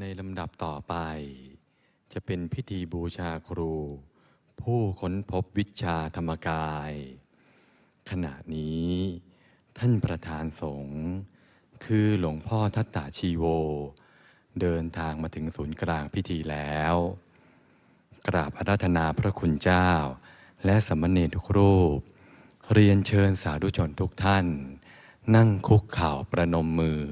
ในลำดับต่อไป จะเป็นพิธีบูชาครู ผู้ค้นพบวิชาธรรมกาย ขณะนี้ ท่านประธานสงฆ์คือหลวงพ่อทัตตาชีโว เดินทางมาถึงศูนย์กลางพิธีแล้ว กราบอาราธนาพระคุณเจ้า และสมณเณรทุกรูป เรียนเชิญสาธุชนทุกท่าน นั่งคุกเข่าประนมมือ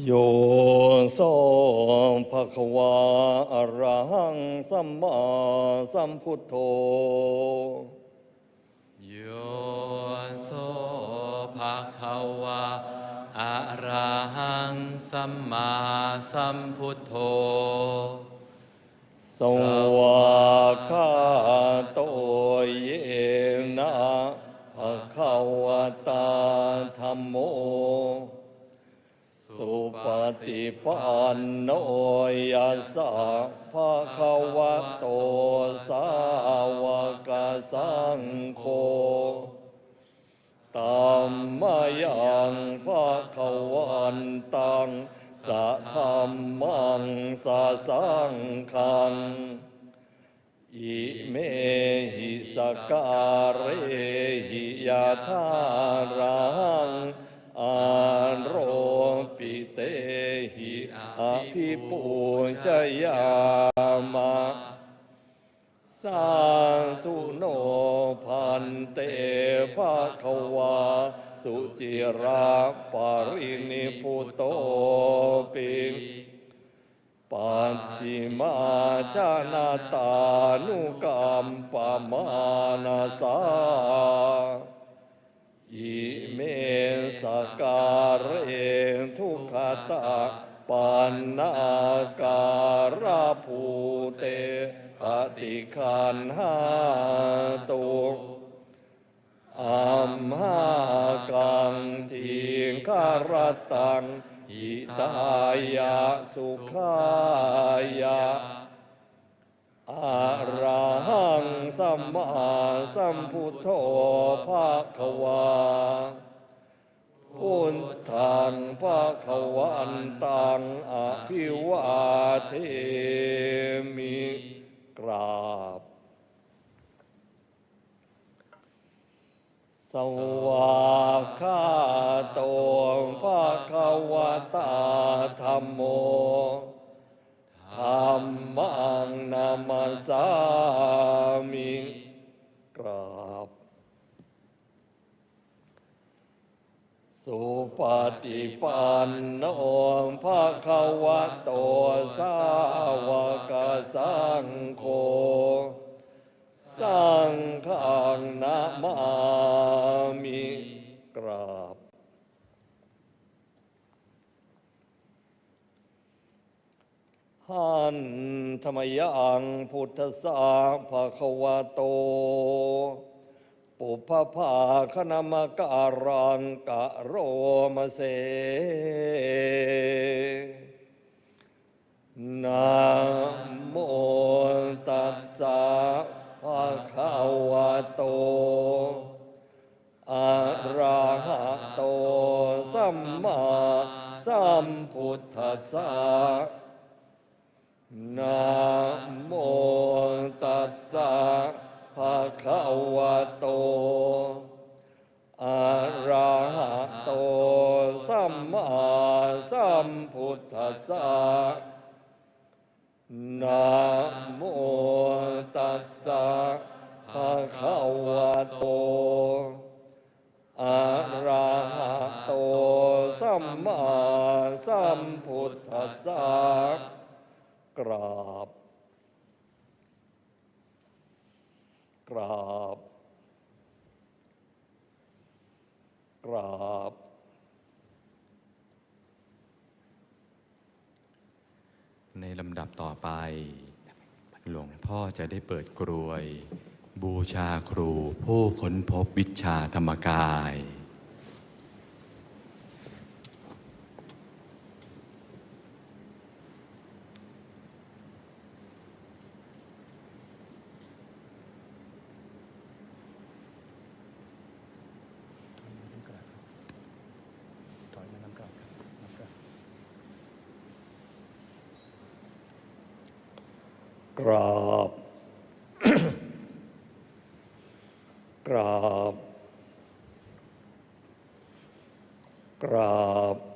โยโสภะคะวาอะระหังสัมมาสัมพุทโธโยโสภะคะวะอะระหังสัมมาสัมพุทโธสวากขาโตเยนะภะคะวะตาธัมโมสุ ปฏิปันโนยสสะภะคะวะโตสาวกสังโฆตัมมายังภะคะวันตังสะธรรมังสะสังคังอิเมหิสการเรหิยาธารัง ปูชยามะสาธุโนพันเตภาควา สุจิราปรินิพุโตปิปัจฉิมาชานาตานุกรรมปมานาสาอิเมสการเอทุกขตา ปันนาการาภูเตปฏิคันหาตุอัมหากังทิงคารตังอิตายะสุขายะอะระหังสัมมาสัมพุทโธภาควาพุทธังภาควันตั งอภิวาเทมิกราบ สวา สุปฏิปันโนภะคะวะโตสาวกสังโฆสังฆังนามามิกราบ หันธรรมยังพุทธสาภาควะโต ปุพพาคณมการังกะโรมเสนะโมตัสสะภะคะวะโตอะระหะโตสัมมาสัมพุทธัสสะนะโมตัสสะ ภะคะวะโต อะระหะโต สัมมาสัมพุทธัสสะนะโมตัสสะภะคะวะโต อะระหะโต สัมมาสัมพุทธัสสะกราบ กราบ กราบ ในลำดับต่อไป หลวงพ่อจะได้เปิดกรวย บูชาครูผู้ค้นพบวิชาธรรมกาย กราบกราบกราบ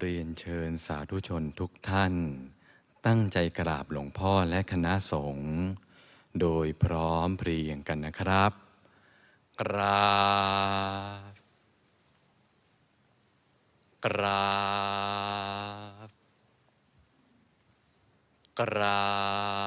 เรียนเชิญสาธุชนทุกท่าน ตั้งใจกราบหลวงพ่อและคณะสงฆ์โดยพร้อมเพรียงกันนะครับ กราบ กราบ กราบ